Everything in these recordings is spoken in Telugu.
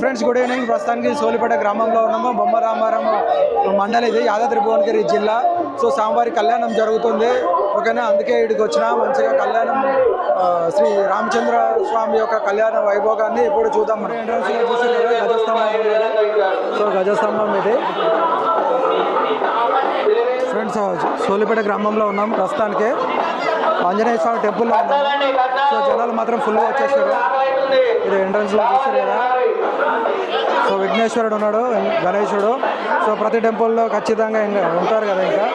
ఫ్రెండ్స్ గుడ్ ఈవినింగ్ ప్రస్తుతానికి సోలిపేట గ్రామంలో ఉన్నాము. బొమ్మరామారం మండలి ఇది యాదాద్రి భువనగిరి జిల్లా. సో స్వామివారి కళ్యాణం జరుగుతుంది. ఓకేనా? అందుకే ఇక్కడికి వచ్చిన. మంచిగా కళ్యాణం శ్రీ రామచంద్ర స్వామి యొక్క కళ్యాణ వైభోగాన్ని ఇప్పుడు చూద్దాం మనం. ఎంట్రన్స్ గజస్తంభం సో గజస్తంభం ఇది. ఫ్రెండ్స్ సోలిపేట గ్రామంలో ఉన్నాం ప్రస్తుతానికి ఆంజనేయ స్వామి టెంపుల్లో ఉన్నాం సో జనాలు మాత్రం ఫుల్గా వచ్చేసారు. ఇది ఎంట్రన్స్లో చూసారు కదా. సో ఉన్నాడు గణేశుడు. సో ప్రతి టెంపుల్లో ఖచ్చితంగా ఇంకా ఉంటారు కదా ఇంకా.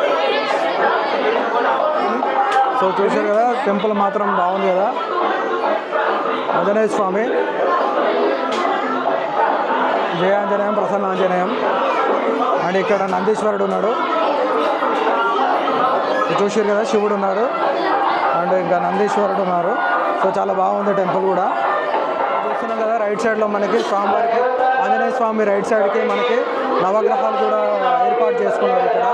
సో చూసారు కదా టెంపుల్ మాత్రం బాగుంది కదా. ఆంజనేయ స్వామి. జయాంజనేయం ప్రసన్న ఆంజనేయం. అండ్ ఇక్కడ నందీశ్వరుడు ఉన్నాడు. చూశారు కదా శివుడు ఉన్నాడు. అండ్ ఇంకా నందీశ్వరుడు ఉన్నారు. సో చాలా బాగుంది టెంపుల్ కూడా. చూస్తున్నాం కదా రైట్ సైడ్లో మనకి స్వామివారికి ఆంజనేయ స్వామి రైట్ సైడ్కి మనకి నవగ్రహాలు కూడా ఏర్పాటు చేసుకున్నారు ఇక్కడ.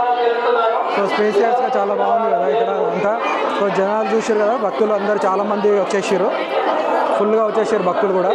సో స్పేసియస్గా చాలా బాగుంది కదా ఇక్కడ అంతా. సో జనాలు చూసారు కదా భక్తులు అందరూ చాలా మంది వచ్చేసారు. ఫుల్గా వచ్చేసారు భక్తులు కూడా.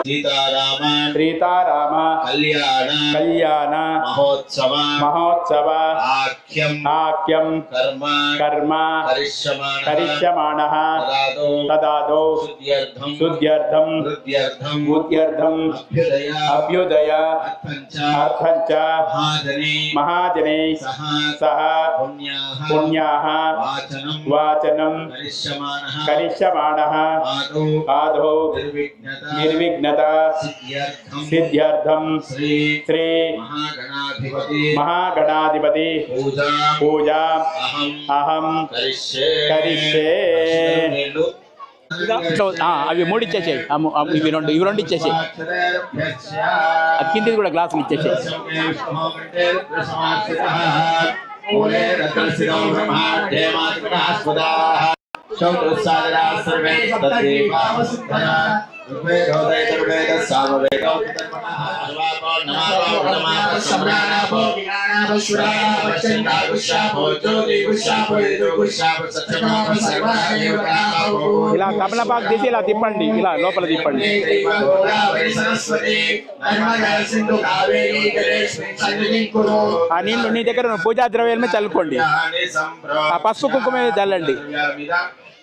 సీతారామ సీతారామ కళ్యాణ కళ్యాణ మహోత్సవ మహోత్సవ ఆఖ్యం నాట్యం కర్మ కర్మ కరిష్యమాణ కరిష్యమాణ తదాదో తదాదో శుద్ధ్యర్థం శుద్ధ్యర్థం వృద్ధ్యర్థం బుద్ధ్యర్థం అభ్యుదయ అభ్యుదయ అర్థంచ అర్థంచ మహాజనే మహాజనే సహ సహ పుణ్యాః పుణ్యాః వాచనం వాచనం కరిష్యమాణః కరిష్యమాణః ఆదో ఆదో నిర్విఘ్నత సిద్ధ్యర్థం శ్రీ మహాగణాధిపతి పూజా పూజా అహం అహం కరిష్యే అవి మూడు ఇచ్చేసాయి. ఇవి రెండు ఇవి రెండు ఇచ్చేసాయి. కిందిది కూడా గ్లాసులు ఇచ్చేసాయి. ఇలా తమలపాకు తీసి ఇలా తిప్పండి. ఇలా లోపల తిప్పండి. ఆ నీళ్ళు నీ దగ్గర ఉన్న పూజా ద్రవ్యాల మీద చల్లుకోండి. ఆ పసుపు కుంకుమ మీద చల్లండి.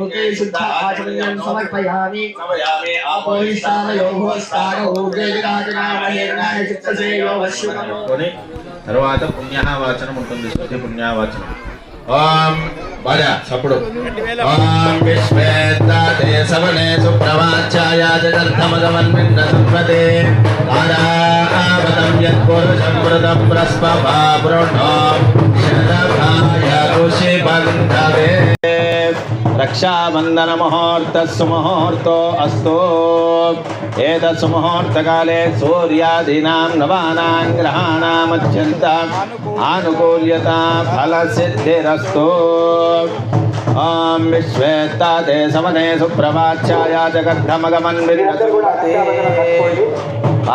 ముఖే శుద్ధ ఆచమనీయం సమర్పయామి. సమయామి ఆపోయిష్టానయోః స్థానో వేదిరాజనామహేర్ణాయ చిత్తసేయో వశ్యునమో కొని తర్వాత పుణ్యవాచనం ఉంటుంది. శుద్ధి పుణ్యవాచనం ఓం భజ సప్పుడు ఓం విశ్వేత్తే సవనే సుప్రవాచ్యాయ జగర్థమగమన్మిన్న సంపదే. ఆరావతం యత్పురుషం మృతం ప్రస్పభా బృణో శరభాయ ఋషి బంధవే. రక్షాబంధన ముహూర్త సుముహూర్తో అస్తు ఏతత్ సుముహూర్తకాలే సూర్యాదీనాం నవానాం గ్రహాణాం అత్యంత ఆనుకూల్యత ఫలసిద్ధిరస్తు ఓం విశ్వేత్తే సమనే సుప్రవాచ్యాయ జగద్ధమగమన్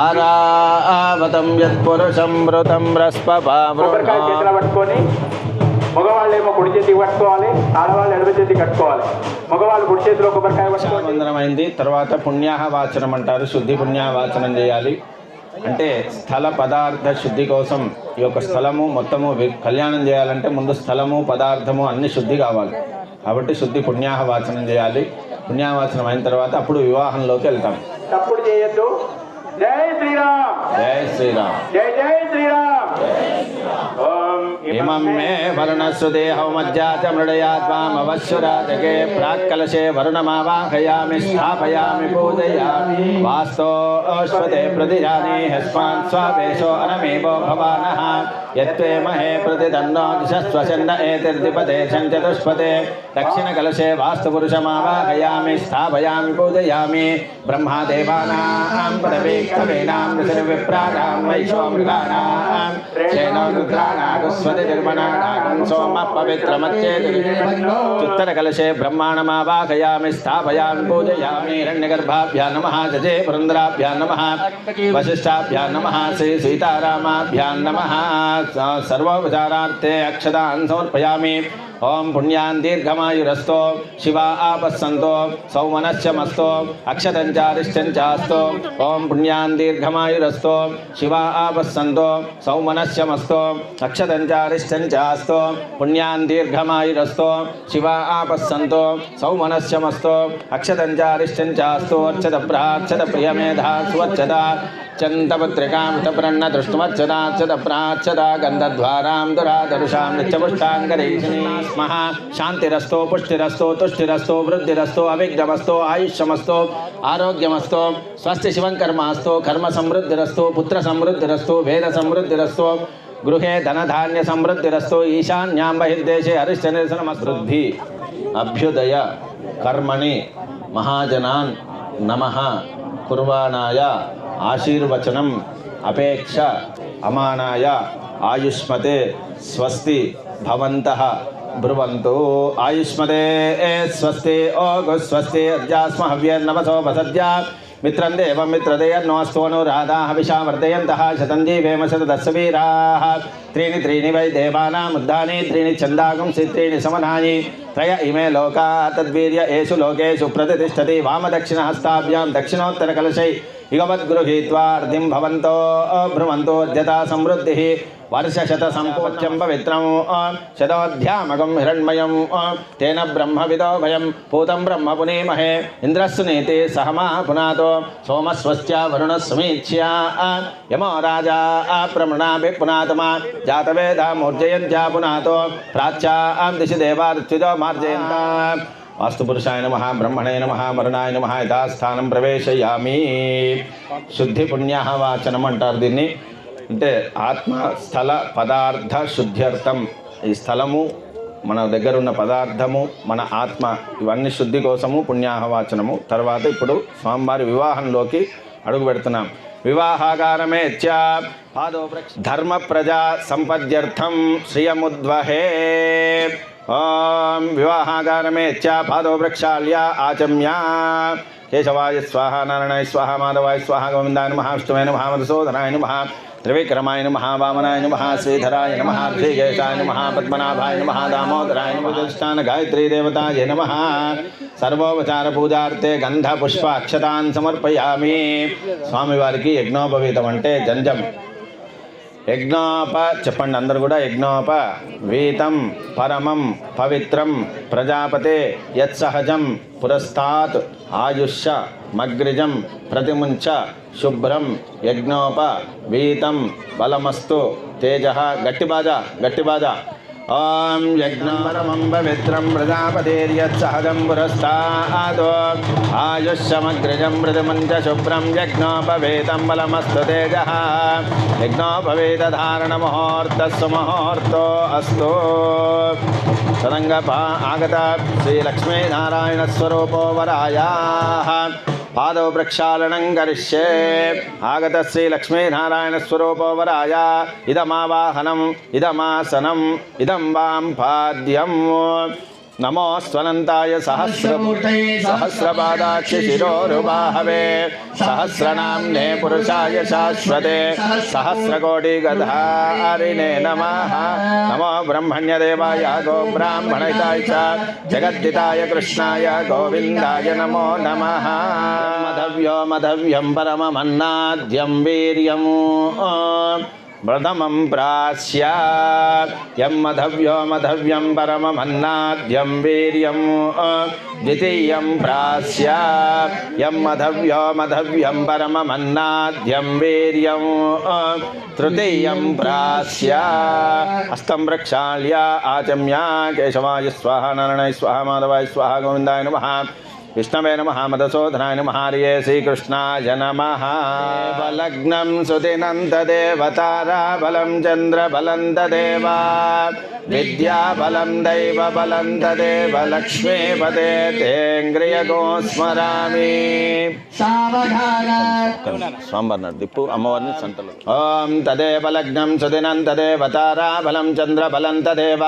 ఆరావతం యత్పురుషం మృతం కొబ్బరికాయ చేతిలో పట్టుకొని మగవాళ్ళు ఏమో కుడి చేతికి పట్టుకోవాలి ఆడవాళ్ళు ఎడమ చేతికి కట్టుకోవాలి. మగవాళ్ళు కుడి చేతిలో కొబ్బరికాయ పట్టుకోవాలి తర్వాత పుణ్యాహ వాచనం అంటారు. శుద్ధి పుణ్యాహ వాచనం చేయాలి. అంటే స్థల పదార్థ శుద్ధి కోసం ఈ యొక్క స్థలము మొత్తము కళ్యాణం చేయాలంటే ముందు స్థలము పదార్థము అన్ని శుద్ధి కావాలి. కాబట్టి శుద్ధి పుణ్యాహ వాచనం చేయాలి. పుణ్యాహ వాచనం అయిన తర్వాత అప్పుడు వివాహంలోకి వెళ్తాం. తప్పుడు చేయొద్దు. జై శ్రీరామ్. జై శ్రీరామ్. జై జై శ్రీరామ్. इमं मे वरुणश्रुते हवमज्जा च मृडया त्वामवश्वराजके प्राक्कलशे वरुणमावाहयामि, स्थापयामि, पूजयामि। वास्तोऽश्वते प्रतिजाने हस्मान् स्वावेशो अनमेव भवानः। यत्त्वे महे प्रतिदन्नो दिशस्वशन्न एतिर्दिपते सञ्चतुष्पते दक्षिणकलशे वास्तुपुरुषमावाहयामि स्थापयामि पूजयामि ब्रह्मादेवानां पदवीक्तवीनां ऋषिर्विप्राणां वैशो मृगाणां शेनो रुद्राणागुस्वति निर्मणानागं सोमः पवित्रमच्चेतुत्तरकलशे ब्रह्माणमावाहयामि स्थापयामि पूजयामि हिरण्यगर्भाभ्या नमः जजे पुरन्दराभ्यां नमः वसिष्ठाभ्यां नमः श्री सीतारामाभ्यां नमः सर्वोपचारार्थे अक्षतान् समर्पयामि। ॐ पुण्यान् दीर्घमायुरस्तो शिवा आपस्सन्तो सौमनश्चमस्तो अक्षतञ्चारिश्चञ्चास्तो ॐ पुण्यान् दीर्घमायुरस्तो शिवा आपस्सन्तो सौमनश्चमस्तो अक्षतञ्चारिश्चञ्चास्तो पुण्यान् दीर्घमायुरस्तो शिवा आपस्सन्तो सौमनश्चमस्तो अक्षतञ्चारिश्चञ्चास्तो अर्चतप्रार्चत प्रियमेधा स्वच्छता चन्दपत्रिकां दृष्टुमच्छदाच्छदप्राच्छदा गन्धद्वारां दुराधरुषां नित्यपुष्टाङ्गरेशिनी स्मः शान्तिरस्तो पुष्टिरस्तो तुष्टिरस्तो वृद्धिरस्तो अभिघ्नमस्तो आयुष्यमस्तो आरोग्यमस्तो स्वस्थशिवङ्कर्मास्तो कर्मसमृद्धिरस्तो पुत्रसमृद्धिरस्तो भेदसमृद्धिरस्तो गृहे धनधान्यसमृद्धिरस्तो ईशान्यां बहिर्देशे हरिश्चनिरसनमसृद्धि अभ्युदय कर्मणि महाजनान् नमः कुर्वाणाय ఆశీర్వచనం అపేక్ష అమానాయ ఆయుష్మతే స్వస్తి భవంత బ్రువంతు. ఆయుష్మతే స్వస్తి ఓ గుస్వస్తి అర్జాస్మ హవ్యర్నవసో వసద్యా. మిత్రం దేవ మిత్రదయర్నోస్తోను రాధా హవిషావర్ధయంత శతం జీవేమ శత దశవీరా త్రీణి త్రీణి వై దేవానాముద్ధాని త్రీణి ఛందాగుంసి త్రీణి సమనాయి త్రయ ఇమే లోకా తద్వీర్య ఏషు లోకేషు ప్రతిష్టతి వామదక్షిణ హస్తాభ్యాం దక్షిణోత్తర కలశై. ఇగమద్గృహీత్వార్థిం భవంతో భ్రువంతోద్యత సమృద్ధి వర్షశత సంపూర్ణం పవిత్రం శతోధ్యామగం హిరణ్మయం తేన బ్రహ్మవిదో భయం పూతం బ్రహ్మ పునీమహే ఇంద్రస్సునీతి సహమా పునాతో సోమస్వస్య వరుణ సమీక్ష్య యమో రాజా ప్రమృణాభి పునాతమా జాతవేద మూర్జయంత్యా పునాతో ప్రాచ్యా దిశి దేవార్చితో మార్జయంతా వాస్తుపురుషాయ నమ బ్రహ్మణే నమ మరణాయ నమ యథాస్థానం ప్రవేశయామి శుద్ధి పుణ్య వాచనం అంటారు దీన్ని అంటే ఆత్మ స్థల పదార్థ శుద్ధ్యర్థం. ఈ స్థలము మన దగ్గర ఉన్న పదార్థము మన ఆత్మ ఇవన్నీ శుద్ధి కోసము పుణ్యాహవాచనము తర్వాత ఇప్పుడు స్వామివారి వివాహంలోకి అడుగు పెడుతున్నాం. వివాహాగారమే పాదో ధర్మ ప్రజా సంపద్యర్థం శ్రియముద్వహే. ఓం వివాహాగారమే చ పాదో ప్రక్షాళ్య ఆచమ్య కేశవాయ స్వాహ నారాయణాయ స్వాహ మాధవాయ స్వాహ గోవిందాయ నమ విష్ణువే నమ మధుసూదనాయ నమ త్రివిక్రమాయ నమ వామనాయ నమ శ్రీధరాయ నమ శ్రీకేశాయ నమ పద్మనాభాయ నమ దామోదరాయ నమ అధిష్టాన గాయత్రీ దేవతాయ నమ సర్వోపచార పూజార్థే గంధ పుష్ప అక్షతాన్ సమర్పయామి స్వామివారికి యజ్ఞోపవీతం అంటే జంజం యజ్ఞోప చెప్పండి అందరు కూడా యజ్ఞోప వీతం పరమం పవిత్రం ప్రజాపతే యత్సహజం పురస్తాత్ ఆయుష్య మగ్రిజం ప్రతిముంచ శుభ్రం యజ్ఞోప వీతం బలమస్తు తేజ గట్టిబాజ గట్టిబాజ. గట్టి బాజా ఓం యజ్ఞపరమం పవిత్రం ప్రజాపతిర్యత్సహజం పురస్తాదో ఆయుష్యమగ్రజం మృదుమంచ శుభ్రం యజ్ఞోపవేతం బలమస్తు తేజ. యజ్ఞోపవేతధారణముహూర్తస్సు ముహూర్తో అస్తు సదంగప ఆగత శ్రీలక్ష్మీనారాయణస్వరూపో వరాయాः. పాదవ ప్రక్షాళనం కరిష్యే ఆగత శ్రీ లక్ష్మీనారాయణ స్వరూపవరాయ ఇదమావాహనం ఇదమాసనం ఇదం వాం పాద్యం నమోస్వనంతాయ సహస్ర సహస్రపాదాక్షి శిరోరుబాహవే సహస్రనామ్నే పురుషాయ శాశ్వతే సహస్రకోటి గధారిణే నమ నమో బ్రహ్మణ్యదేవాయ గో బ్రాహ్మణితాయ జగద్దితాయ కృష్ణాయ గోవిందాయ నమో నమ మధవ్యో మధవ్యం పరమమన్నాద్యం వీర్యము ప్రథమం ప్రాస్య యం మధవ్యో మధవ్యం పరమమన్నాద్యం వీర్యం ద్వితీయం ప్రాస్య యం మధవ్యో మధవ్యం పరమమన్నాద్యం వీర్యం తృతీయం ప్రాస్యా హస్తం ప్రక్షాళ్య ఆచమ్య కేశవాయ స్వాహ నరణయ స్వాహ మాధవాయ స్వాహ గోవిందాయ నమ విష్ణవే నమ మదశోధనాయ నమ హరియే శ్రీకృష్ణాయ నమ. లగ్నం సుదినంతదేవతారాబలం చంద్రబలం తదేవా విద్యాబలం దైవబలం తదేవ లక్ష్మీపదే తేంగ్రియ గోస్మరామి సావధాన. స్వామివారిని దిప్పు అమ్మవారిని సంతలు. ఓం తదేవ లగ్నం సుదినం తదేవ తారాబలం చంద్రబలం తదేవ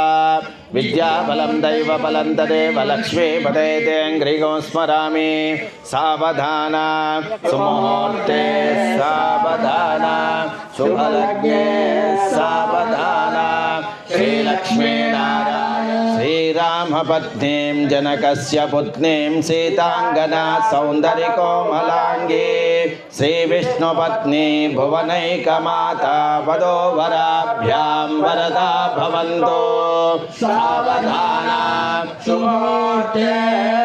విద్యాబలం దైవబలం తదేవ లక్ష్మీపదే తేంగ్రిగో స్మరామి సావధాన సుముహూర్తే సావధాన శుభలగ్నే సావధాన శ్రీలక్ష్మీనారాయణ శ్రీరామపత్నీం జనకస్య పుత్నీం సీతాంగనా సౌందర్యకోమలాంగీ శ్రీవిష్ణుపత్ని భువనైకమాతా వదోవరాభ్యాం వరదా భవంతో సావధాన సుముహూర్తే సావధాన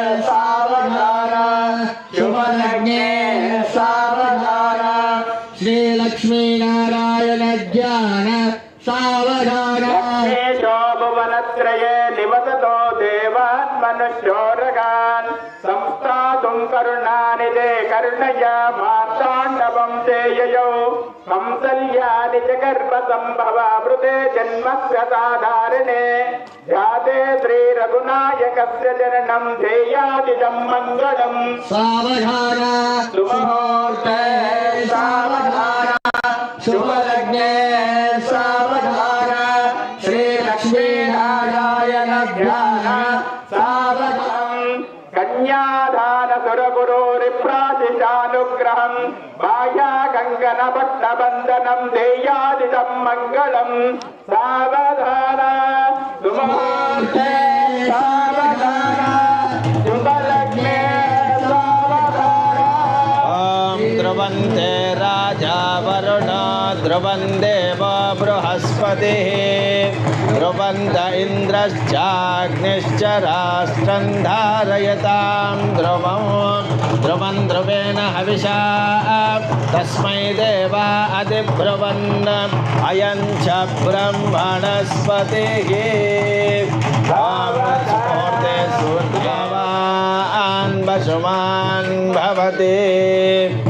దేవాత్మనుష్యోరగాన్ సంస్థాతుం కరుణాని తే కరుణయ మార్తాండవం తేయయౌ కంసల్యాని చ గర్భ సంభవ మృతే జన్మస్య సాధారణే జాతే శ్రీ రఘునాయకస్య జననం ధ్యేయాదిదం మంగళం సావధాన సుముహూర్తే కన్యాదాన సురగురోరిప్రాశిషానుగ్రహం మాయా కంకణ భక్తబంధనం దేయాదిదం మంగళం. సావధాన సుముహూర్తే సావధాన శుభలగ్నే సావధాన. ఓం ధ్రువంతే రాజా వరుణ ధ్రువం దేవ బృహస్పతి. स्कन्द इन्द्रश्चाग्निश्च ध्रुव ध्रुवं ध्रुवं ध्रुवेण हविषा, तस्मै देवा अधिब्रुवन् अयं च ब्रह्मणस्पतिः सूर्यवान् भवति।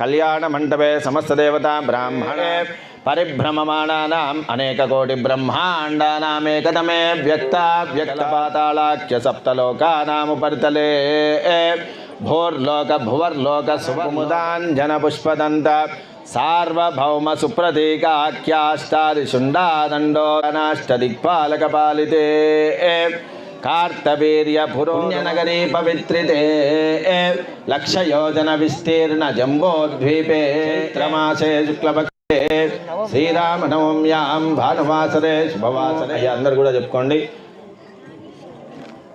కళ్యాణమంటపే సమస్తదేవతా బ్రాహ్మణే పరిభ్రమమాణానాం అనేకకోటి బ్రహ్మాండానామేకతమే వ్యక్త వ్యక్తపాతాళాఖ్య సప్తలోకానాముపరితలే. భోర్లోక భువర్లోక సుముదాంజన పుష్పదంత సార్వభౌమ సుప్రతీకాఖ్యాష్టాది శుండాదండో అనాష్టదిక్పాలక పాలితే కార్తవీర్య పురోణ్యనగరీ పవిత్రితే. లక్షయోజన విస్తీర్ణ జంబోద్వీపే. చైత్రమాసే శుక్లపక్షే. శ్రీరామనవమ్యాం. భానువాసరే శుభవాసరే. అయ్యా అందరు కూడా చెప్పుకోండి.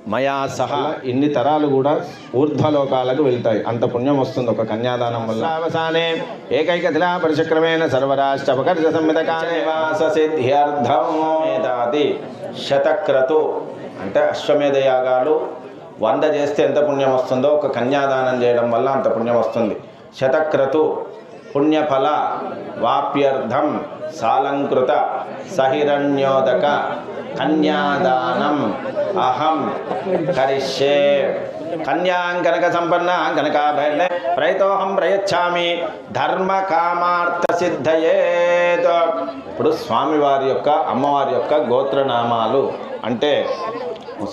మయా సహా ఇన్ని తరాలు కూడా ఊర్ధ్వలోకాలకు వెళ్తాయి. అంత పుణ్యం వస్తుంది ఒక కన్యాదానం వల్ల. అవసానే ఏకైక ధిలా పరిచక్రమేణ సర్వరాష్ట్ర అపకర్ష సంహిత కానివాస సిద్ధ్యర్థం. ఏదాది శతక్రతు. అంటే అశ్వమేధ యాగాలు వంద చేస్తే ఎంత పుణ్యం వస్తుందో ఒక కన్యాదానం చేయడం వల్ల అంత పుణ్యం వస్తుంది. శతక్రతు పుణ్యఫల వాప్యర్థం సాలంకృత సహిరణ్యోదక కన్యాదానం అహం కరిష్యే. కన్యాం కనక సంపన్న కనకాభరణ ప్రయతోహం ప్రయచ్చామి ధర్మ కామార్థ సిద్ధయేత్. ఇప్పుడు స్వామివారి యొక్క అమ్మవారి యొక్క గోత్రనామాలు అంటే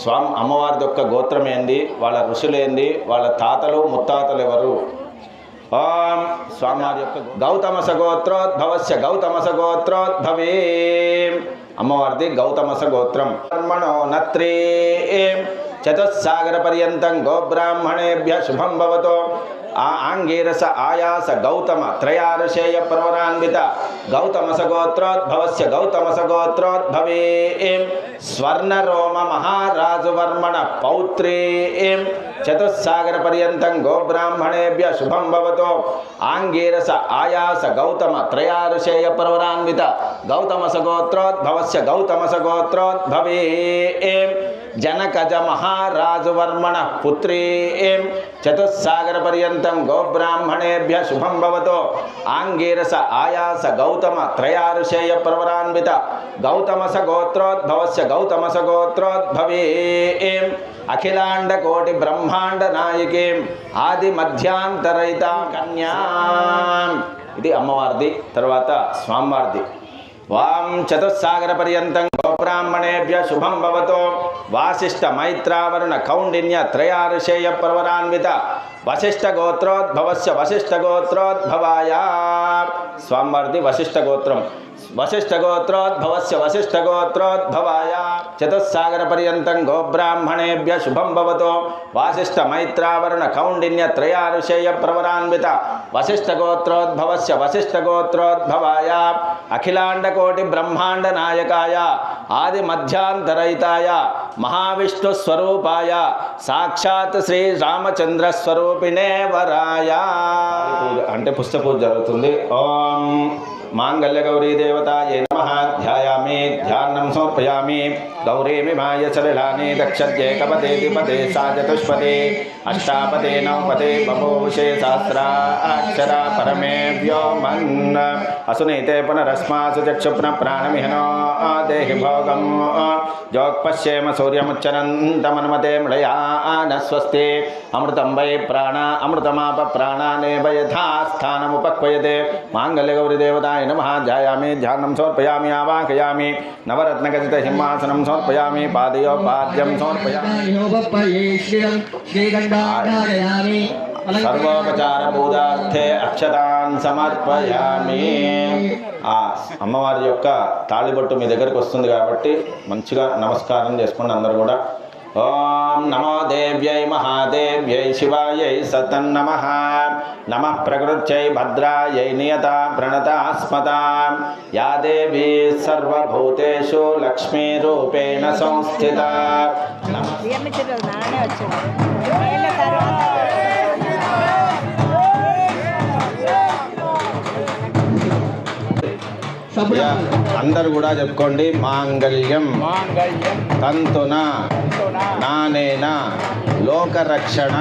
స్వామి అమ్మవారి యొక్క గోత్రం ఏంది? వాళ్ళ ఋషులేంది వాళ్ళ తాతలు ముత్తాతలు ఎవరు? ఓం స్వామివారి యొక్క గౌతమస గోత్రోద్భవస్య గౌతమస గోత్రోద్భవే. అమ్మవారిది గౌతమస గోత్రం. కర్మణో నత్రీ. చతుస్సాగరపర్యంతం గోబ్రాహ్మణేభ్య శుభం భవతో. ఆ ఆంగీరస ఆయాస గౌతమ త్రయారుషేయ ప్రవరాన్విత గౌతమ సగోత్రోద్భవస్య గౌతమ సగోత్రోద్భవే స్వర్ణరోమ మహారాజువర్మణ పౌత్రీం. చతుస్సాగర పర్యంతం గోబ్రాహ్మణేభ్య శుభం భవతో. ఆంగీరస ఆయాస గౌతమ త్రయారుషేయ పర్వరాన్విత. గౌతమ సగోత్రోద్భవస్య గౌతమ సగోత్రోద్భవే జనకజ మహారాజువర్మణ పుత్రీం చతుస్సాగర పర్యంతం గోబ్రాహ్మణేభ్య శుభం భవతో ఆంగీరస ఆయాస గౌతమ త్రయారుషేయ ప్రవరాన్విత గౌతమస గోత్రోద్భవస్య గౌతమస సగోత్రోద్భవే అఖిలాండ కోటి బ్రహ్మాండ నాయకీం ఆది మధ్యాంతరయిత కన్యా ఇది అమ్మవారిది తర్వాత స్వామివారిది వాం చతుస్సాగర పర్యంతం గోబ్రాహ్మణేభ్య శుభం భవతో వాసిష్ఠ మైత్రావరుణ కౌండిన్య త్రయారుషేయ ప్రవరాన్విత వశిష్ఠ గోత్రోద్భవస్య వశిష్ఠ గోత్రోద్భవాయ స్వామివారిది వశిష్ఠ గోత్రం వశిష్ఠ గోత్రోద్భవస్య వశిష్ఠ గోత్రోద్భవాయ చతుస్సాగర పర్యంతం గోబ్రాహ్మణేభ్య శుభం భవతో వాసిష్ఠ మైత్రావరుణ కౌండిన్య త్రయారుషేయ ప్రవరాన్విత వశిష్ఠ గోత్రోద్భవస్య వశిష్ఠ గోత్రోద్భవాయ అఖిలాండకోటి బ్రహ్మాండ నాయకాయ ఆది మధ్యాంతరయితాయ మహావిష్ణు స్వరూపాయ సాక్షాత్ శ్రీ రామచంద్ర స్వరూపిణే వరాయ. అంటే పుస్తక పూజ జరుగుతుంది. ఓం మాంగళ్య గౌరీ దేవత నమ ధ్యాయామి ధ్యానం సమర్పయామి గౌరీమిమాయ సలిలాని దక్షద్యేకపదే ద్విపదే సా చతుష్పదే అష్టాపదే నవపదే బభూషే సహస్రాక్షర పరమే వ్యోమన్ అసునీతే పునరస్మాసు చక్షుప్న ప్రాణమిహనో దేహి భోగం జోక్పశ్యేమ సూర్యముచ్చరంతమనుమతే మృళయా న స్వస్తి అమృతం వై ప్రాణ అమృతమాప ప్రాణానేవ యథా స్థానముపక్వయతే మాంగళ్యగౌరిదేవతాయ నమ ధ్యాయామి సమర్పయామి ఆవాహయామి నవరత్నగజిత సింహాసనం సమర్పయామి సర్వోపచార పూజార్థే అక్షతాన్ సమర్పయామి. ఆ అమ్మవారి యొక్క తాళిబొట్టు మీ దగ్గరకు వస్తుంది కాబట్టి మంచిగా నమస్కారం చేసుకోండి అందరు కూడా ఓం నమో దేవ్యై మహాదేవ్యై శివాయై సతన్నమ నమ. ప్రకృత్యై భద్రాయై నియత ప్రణతాస్మత యా దేవీ సర్వభూతేషు లక్ష్మీరూపేణ సంస్థిత. నమ అందరూ కూడా చెప్పుకోండి మాంగళ్యం. తంతున. నానేన లోకరక్షణ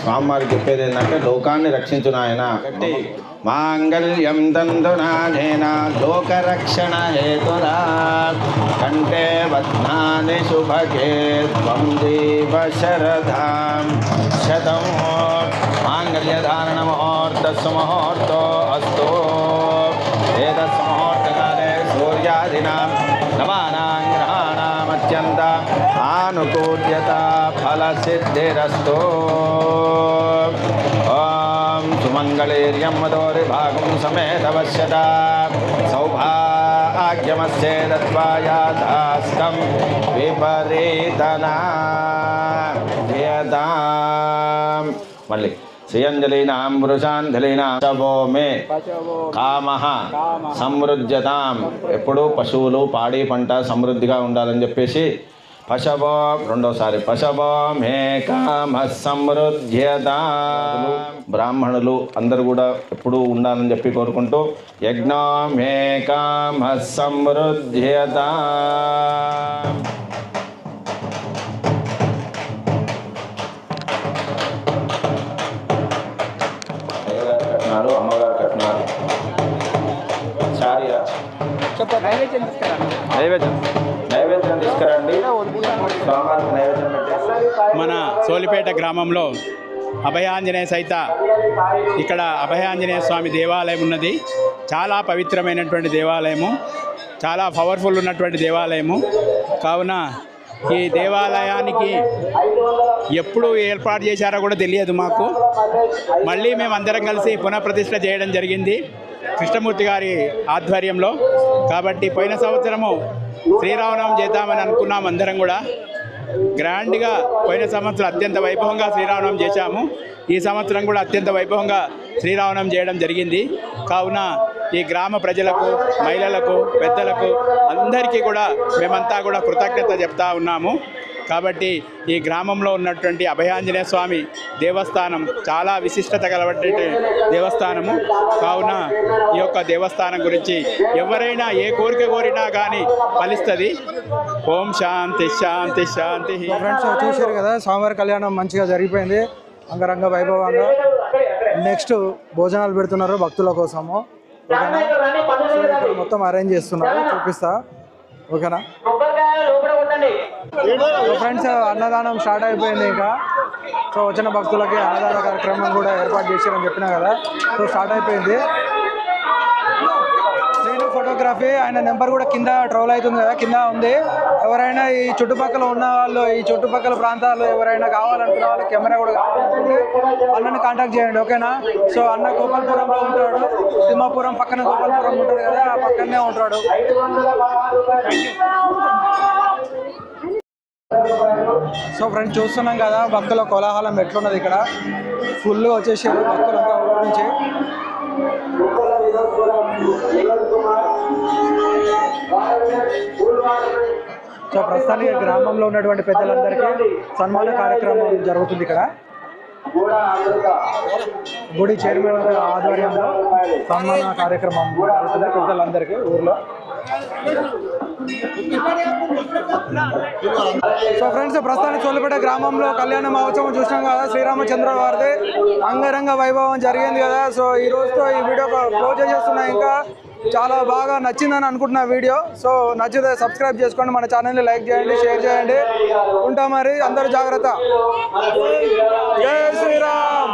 స్వామివారు చెప్పేది ఏంటంటే లోకాన్ని రక్షించు నాయన గట్టి మాంగళ్యం తంతునానేన లోకరక్షణ హేతురా కంటే బధ్నాని శుభగే త్వం జీవ శరధాం శతం మాంగళ్యధారణ ముహూర్తస్సు ముహూర్తో అస్తు ఏతస్ముహూర్తకాలే సూర్యాదినాం నవానాం గ్రహాణామత్యంత ఆనుకూల్యత ఫలసిద్ధిరస్తు ఓం సుమంగళీర్యం మదోరిభాగం సమేతవశ్యత సౌభాగ్యమస్యేదత్వాయాదాస్తం విపరీతనా మళ్ళీ శ్రీయంజలీనాం వృషాంజలీనాం శవో మే కామ సమృద్ధ్యతాం ఎప్పుడు పశువులు పాడి పంట సమృద్ధిగా ఉండాలని చెప్పేసి పశవో రెండోసారి పశవో మే కామ సమృద్ధ్యత బ్రాహ్మణులు అందరూ కూడా ఎప్పుడూ ఉండాలని చెప్పి కోరుకుంటూ యజ్ఞో మే కామ సమృద్ధ్యత అమ్మగారు కట్టినారు. నైవేద్యం తీసుకురా నైవేద్యం. నైవేద్యం తీసుకురండి. స్వామివారికి నైవేద్యం పెట్టేసి మన సోలిపేట గ్రామంలో అభయాంజనేయ సైత ఇక్కడ అభయాంజనేయ స్వామి దేవాలయం ఉన్నది. చాలా పవిత్రమైనటువంటి దేవాలయము. చాలా పవర్ఫుల్ ఉన్నటువంటి దేవాలయము. కావున ఈ దేవాలయానికి ఎప్పుడు ఏర్పాటు చేశారో కూడా తెలియదు మాకు. మళ్ళీ మేము అందరం కలిసి పునఃప్రతిష్ఠ చేయడం జరిగింది. కృష్ణమూర్తి గారి ఆధ్వర్యంలో కాబట్టి పోయిన సంవత్సరము శ్రీరామనవం చేద్దామని అనుకున్నాం అందరం కూడా. గ్రాండ్గా పోయిన సంవత్సరం అత్యంత వైభవంగా శ్రీరామనవం చేశాము. ఈ సంవత్సరం కూడా అత్యంత వైభవంగా శ్రీరామనవం చేయడం జరిగింది. కావున ఈ గ్రామ ప్రజలకు మహిళలకు పెద్దలకు అందరికీ కూడా మేమంతా కూడా కృతజ్ఞత చెప్తా ఉన్నాము. కాబట్టి ఈ గ్రామంలో ఉన్నటువంటి అభయాంజనేయ స్వామి దేవస్థానం చాలా విశిష్టత కలవటువంటి దేవస్థానము. కావున ఈ యొక్క దేవస్థానం గురించి ఎవరైనా ఏ కోరిక కోరినా కానీ ఫలిస్తుంది. ఓం శాంతి శాంతి శాంతి. ఫ్రెండ్స్ చూశారు కదా స్వామివారి కళ్యాణం మంచిగా జరిగిపోయింది. అంగరంగ వైభవంగా. నెక్స్ట్ భోజనాలు పెడుతున్నారు భక్తుల కోసము. ఓకేనా? మొత్తం అరేంజ్ చేస్తున్నారు చూపిస్తా. ఓకేనా? ఫ్రెండ్స్ అన్నదానం స్టార్ట్ అయిపోయింది ఇంకా. సో వచ్చిన భక్తులకి అన్నదాన కార్యక్రమం కూడా ఏర్పాటు చేశారని చెప్పినా కదా. సో స్టార్ట్ అయిపోయింది. శ్రీను ఫోటోగ్రఫీ ఆయన నెంబర్ కూడా కింద ట్రోల్ అవుతుంది కదా కింద ఉంది. ఎవరైనా ఈ చుట్టుపక్కల ఉన్న వాళ్ళు ఈ చుట్టుపక్కల ప్రాంతాల్లో ఎవరైనా కావాలనుకున్న వాళ్ళు కెమెరా కూడా కావాలనుకుంటే అన్నని కాంటాక్ట్ చేయండి ఓకేనా? సో అన్న గోపాల్పురంలో ఉంటాడు. సింహాపురం పక్కన గోపాల్పురం ఉంటుంది కదా ఆ పక్కనే ఉంటాడు. సో ఫ్రెండ్స్ చూస్తున్నాం కదా భక్తుల కోలాహలం ఎట్లున్నది ఇక్కడ. ఫుల్ వచ్చేసారు భక్తులు నుంచి. సో ప్రస్తుతానికి గ్రామంలో ఉన్నటువంటి పెద్దలందరికీ సన్మాన కార్యక్రమం జరుగుతుంది ఇక్కడ. గుడి చైర్మన్ ఆధ్వర్యంలో సన్మాన కార్యక్రమం జరుగుతుంది పెద్దలందరికీ ఊర్లో. సో ఫ్రెండ్స్ ప్రస్తుతానికి చోళ్ళపేట గ్రామంలో కళ్యాణ మహోత్సవం చూసినాం కదా శ్రీరామచంద్ర వారిది. అంగరంగ వైభవం జరిగింది కదా. సో ఈ రోజుతో ఈ వీడియో క్లోజ్ చేస్తున్నా ఇంకా. చాలా బాగా నచ్చిందని అనుకుంటున్నా వీడియో. సో నచ్చితే సబ్స్క్రైబ్ చేసుకోండి. మన ఛానల్ని లైక్ చేయండి షేర్ చేయండి. ఉంటా మరి అందరూ జాగ్రత్త. జై శ్రీరామ్.